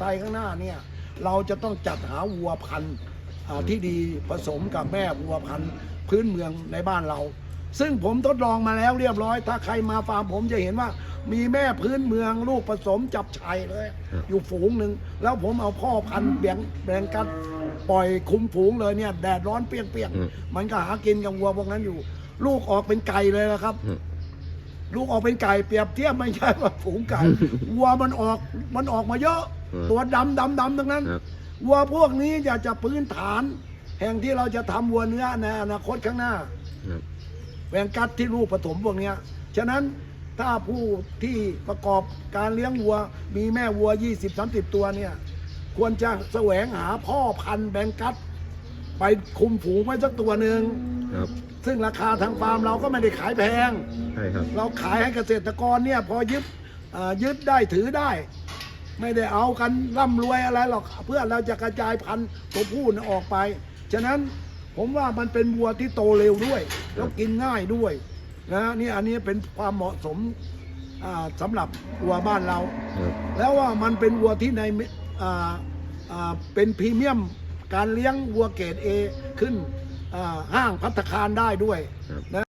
ไทยข้างหน้าเนี่ยเราจะต้องจัดหาวัวพันธุ์อ่าที่ดีผสมกับแม่วัวพันธุ์พื้นเมืองในบ้านเรา ซึ่งผมทดลองมาแล้วเรียบร้อย ถ้าใครมาฟาร์มผมจะเห็นว่า มีแม่พื้นเมืองลูกผสมจับชัยเลยครับอยู่ฝูงหนึ่งแล้วผมเอาพ่อพันธุ์แบ่งแบ่งกันปล่อยคุมฝูงเลยเนี่ยแดดร้อนเปรี้ยงอืมๆมันก็หากินกับวัวพวกนั้นอยู่ ลูกออกเป็นไก่เลยนะครับอืมลูกออกเป็นไก่เปรียบเทียบไม่ใช่ว่าฝูงไก่วัวมันออกมันออกมาเยอะอืม ตัวดำดำดำทั้งนั้นครับวัวพวกนี้อยากจะพื้นฐาน แห่งที่เราจะทำวัวเนื้อในอนาคตข้างหน้าครับแวงกัดที่ลูกผสมพวกเนี้ยฉะนั้นถ้าผู้ที่ประกอบการเลี้ยงวัว มีแม่วัว 20-30 ตัวเนี่ย ควรจะแสวงหาพ่อพันธุ์แบงกัด ไปคุมฝูงไว้สักตัวหนึ่งครับซึ่งราคาทางฟาร์มเราก็ไม่ได้ขายแพง ใช่ครับ เราขายให้เกษตรกรเนี่ยพอยึดเอ่อยึดได้ถือได้ ไม่ได้เอากันร่ำรวยอะไรหรอกเพื่อเราจะกระจายพันธุ์ตัวผู้นะออกไป ฉะนั้นผมว่ามันเป็นวัวที่โตเร็วด้วย แล้วกินง่ายด้วยนะนี่อันนี้เป็นความเหมาะสมสำหรับวัวบ้านเรา แล้วว่ามันเป็นวัวที่ในเป็นพรีเมียมการเลี้ยงวัวเกรดเอขึ้นห้างพัตตาคารได้ด้วยนะ